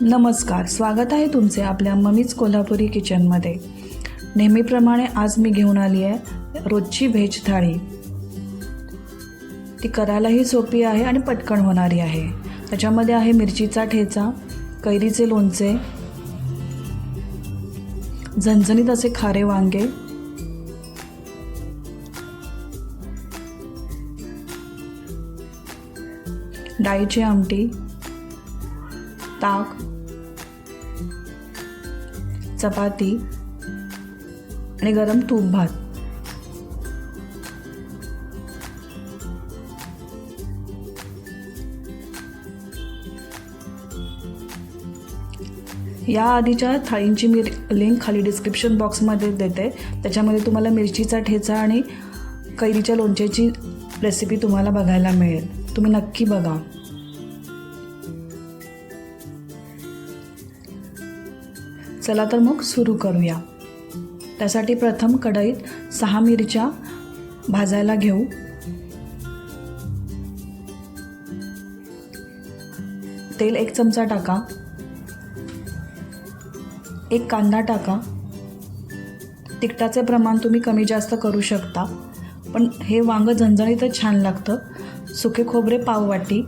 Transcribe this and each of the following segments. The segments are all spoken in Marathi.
नमस्कार स्वागत आहे तुमचे आपल्या मम्मीच कोल्हापुरी किचनमध्ये. नेहमीप्रमाणे आज मी घेऊन आली आहे रोजची व्हेज थाळी. ती करायलाही सोपी आहे आणि पटकन होणारी आहे. त्याच्यामध्ये आहे मिरचीचा ठेचा कैरीचे लोणचे झणझणीत असे खारे वांगे डाळीची आमटी ताक चपाती आणि गरम तूप भात. या आधीच्या थाळींची मी लिंक खाली डिस्क्रिप्शन बॉक्समध्ये देते. त्याच्यामध्ये तुम्हाला मिरचीचा ठेचा आणि कैरीच्या लोणच्याची रेसिपी तुम्हाला बघायला मिळेल. तुम्ही नक्की बघा. चला तर मग सुरू करूया. त्यासाठी प्रथम कढईत सहा मिरच्या भाजायला घेऊ. तेल एक चमचा टाका. एक कांदा टाका. तिखटाचे प्रमाण तुम्ही कमी जास्त करू शकता पण हे वांगं झणझणीतच छान लागतं. सुके खोबरे पाव वाटी.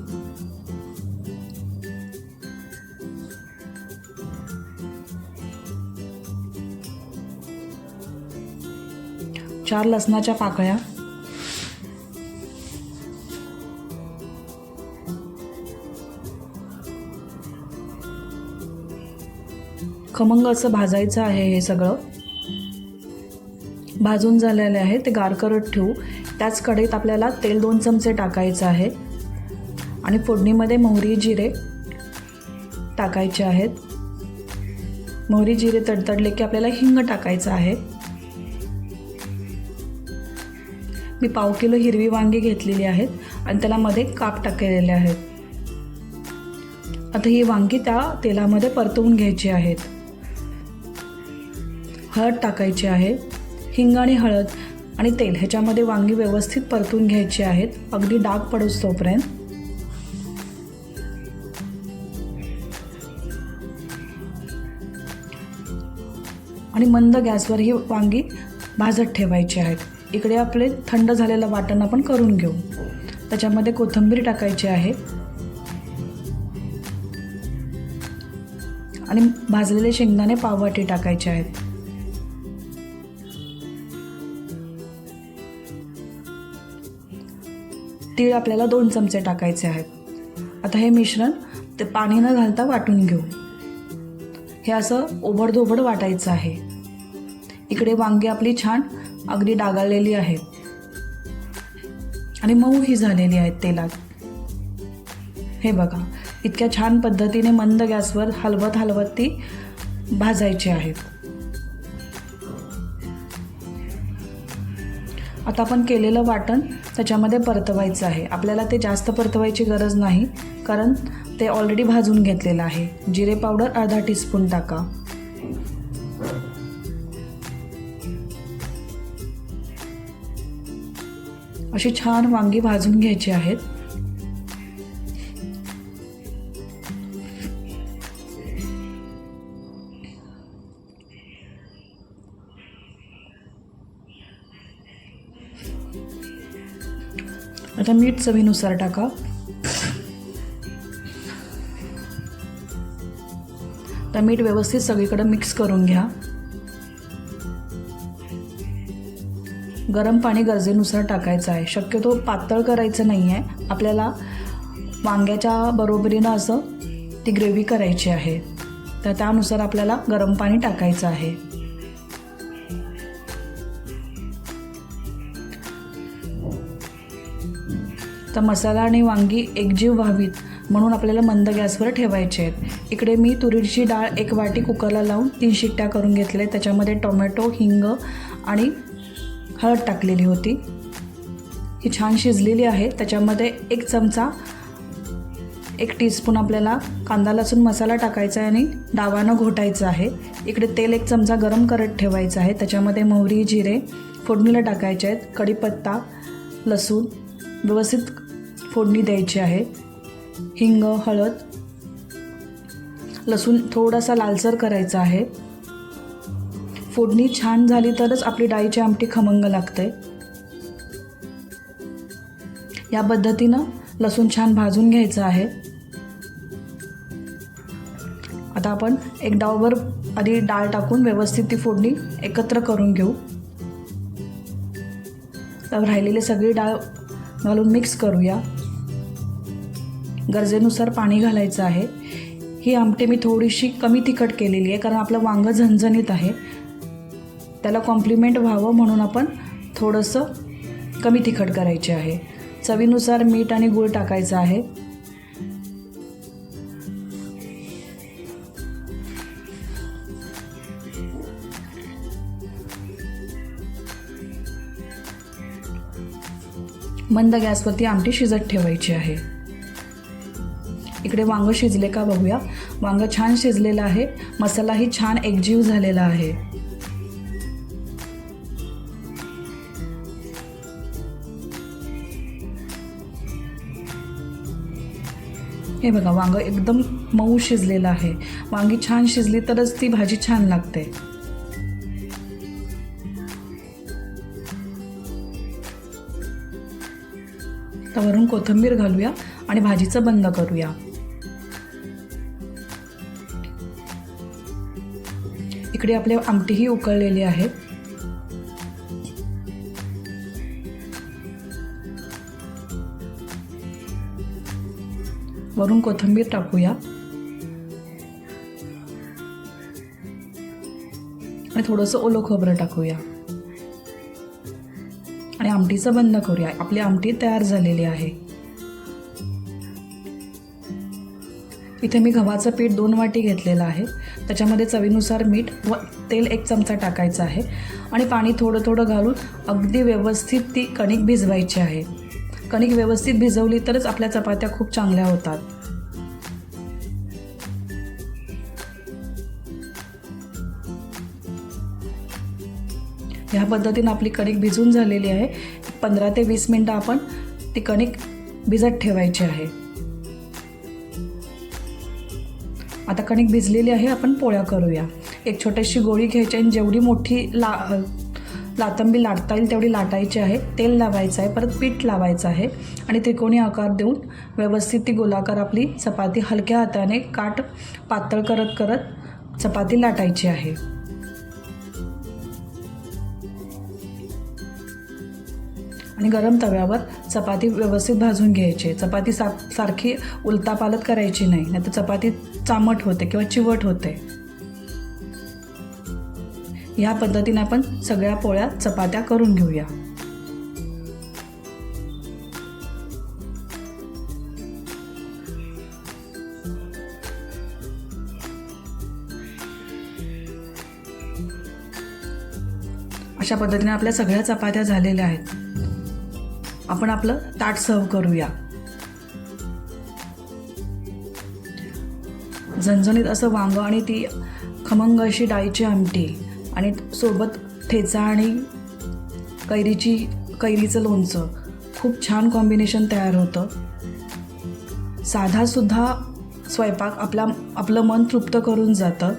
चार लसणाच्या पाकळ्या. खमंग असं भाजायचं आहे हे सगळं. भाजून झालेले आहे ते गार करत ठेवू. त्याच कढईत आपल्याला तेल दोन चमचे टाकायचं आहे. आणि फोडणीमध्ये मोहरी जिरे टाकायचे आहेत. मोहरी जिरे तडतडले की आपल्याला हिंग टाकायचं आहे. मी पाव किलो हिरवी वांगी घेतलेली आहेत आणि त्याला मध्ये काप टाकलेले आहेत. आता ही वांगी त्या तेलामध्ये परतवून घ्यायची आहेत. हळद टाकायची आहे हिंग आणि हळद आणि तेल ह्याच्यामध्ये वांगी व्यवस्थित परतून घ्यायची आहेत. अगदी डाग पडूस तोपर्यंत. आणि मंद गॅसवर ही वांगी भाजत ठेवायची आहेत. इकडे आपले थंड झालेलं वाटण आपण करून घेऊ. त्याच्यामध्ये कोथिंबीर टाकायची आहे. आणि भाजलेले शेंगदाणे पाववाटी टाकायचे आहेत. तीळ आपल्याला दोन चमचे टाकायचे आहेत. आता हे मिश्रण ते पाणी न घालता वाटून घेऊ. हे असं ओबडधोबड वाटायचं आहे. इकडे वांगी आपली छान अगदी डागाळलेली आहेत आणि मऊ ही झालेली आहेत तेलात. हे बघा इतक्या छान पद्धतीने मंद गॅसवर हलवत हलवत ती भाजायची आहेत आता आपण केलेलं वाटण त्याच्यामध्ये परतवायचं आहे. आपल्याला ते जास्त परतवायची गरज नाही कारण ते ऑलरेडी भाजून घेतलेलं आहे. जिरे पावडर अर्धा टीस्पून टाका. अशी छान वांगी भाजून घ्यायची आहेत. आता मीठ चवीनुसार टाका. आता मीठ व्यवस्थित सगळीकडे मिक्स करून घ्या. गरम पाणी गरजेनुसार टाकायचं आहे. शक्यतो पातळ करायचं नाही आहे आपल्याला वांग्याच्या बरोबरीनं असं ती ग्रेव्ही करायची आहे. तर त्यानुसार आपल्याला गरम पाणी टाकायचं आहे. तर मसाला आणि वांगी एकजीव व्हावीत म्हणून आपल्याला मंद गॅसवर ठेवायचे आहेत. इकडे मी तुरीची डाळ एक वाटी कुकरला लावून तीन शिट्ट्या करून घेतले त्याच्यामध्ये टोमॅटो हिंग आणि हळद टाकलेली होती. ही छान शिजलेली आहे. त्याच्यामध्ये एक चमचा एक टीस्पून आपल्याला कांदा लसूण मसाला टाकायचा आहे आणि डावानं घोटायचं आहे. इकडे तेल एक चमचा गरम करत ठेवायचं आहे. त्याच्यामध्ये मोहरी जिरे फोडणीला टाकायचे आहेत. कढीपत्ता लसूण व्यवस्थित फोडणी द्यायची आहे. हिंग हळद लसूण थोडासा लालसर करायचा आहे. फोडणी छान झाली तरच आपली डाळीची आमटी खमंग लागते. या पद्धतीनं लसूण छान भाजून घ्यायचं आहे. आता आपण एक डावभर आधी डाळ टाकून व्यवस्थित ती फोडणी एकत्र करून घेऊ. तर राहिलेली सगळी डाळ घालून मिक्स करूया. गरजेनुसार पाणी घालायचं आहे. ही आमटी मी थोडीशी कमी तिखट केलेली आहे कारण आपलं वांगं झणझणीत आहे. त्याला कॉम्प्लिमेंट व्हावं म्हणून आपण थोडंसं कमी तिखट करायचे आहे. चवीनुसार मीठ आणि गूळ टाकायचं आहे. मंद गॅसवरती आमटी शिजत ठेवायची आहे. इकडे वांगं शिजले का बघूया. वांगं छान शिजलेलं आहे. मसालाही छान एकजीव झालेला आहे. हे बघा वांगं एकदम मऊ शिजलेलं आहे. वांगी छान शिजली तरच ती भाजी छान लागते. वरून कोथिंबीर घालूया आणि भाजीचं बंद करूया. इकडे आपले आमटीही उकळलेली आहेत. वरून कोथिंबीर टाकूया. आणि थोडंसं ओलं खोबरं टाकूया. आणि आमटीचं बंद करूया. आपली आमटी तयार झालेली आहे. इथे मी गव्हाचं पीठ दोन वाटी घेतलेलं आहे. त्याच्यामध्ये चवीनुसार मीठ व तेल एक चमचा टाकायचं आहे. आणि पाणी थोडं थोडं घालून अगदी व्यवस्थित ती कणिक भिजवायची आहे. कणिक व्यवस्थित भिजवली तरच आपल्या चपात्या खूप चांगल्या होतात. ह्या पद्धतीनं आपली कणिक भिजून झालेली आहे. पंधरा ते वीस मिनटं आपण ती कणिक भिजत ठेवायची आहे. आता कणिक भिजलेली आहे आपण पोळ्या करूया. एक छोटीशी गोळी घ्यायची आणि जेवढी मोठी ला लातंबी लाटता येईल तेवढी लाटायची आहे. तेल लावायचं आहे परत पीठ लावायचं आहे. आणि त्रिकोणी आकार देऊन व्यवस्थित ती गोलाकार आपली चपाती हलक्या हाताने काट पातळ करत करत चपाती लाटायची आहे. आणि गरम तव्यावर चपाती व्यवस्थित भाजून घ्यायची. चपाती सा सारखी उलता पालत करायची नाही. नाहीतर चपाती चामट होते किंवा चिवट होते. ह्या पद्धतीने आपण सगळ्या पोळ्या चपात्या करून घेऊया. अशा पद्धतीने आपल्या सगळ्या चपात्या झालेल्या आहेत. आपण आपलं ताट सर्व करूया. झणझणीत असं वांग आणि ती खमंग अशी डाळीची आमटी. आणि सोबत ठेचा आणि कैरीची कैरीचं लोणचं. खूप छान कॉम्बिनेशन तयार होतं. साधासुद्धा स्वयंपाक आपला आपलं मन तृप्त करून जातं.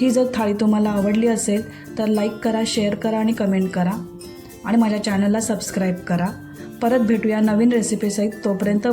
ही जर थाळी तुम्हाला आवडली असेल तर लाईक करा शेअर करा आणि कमेंट करा. आणि माझ्या चॅनलला सबस्क्राईब करा. परत भेटूया नवीन रेसिपीसहित तोपर्यंत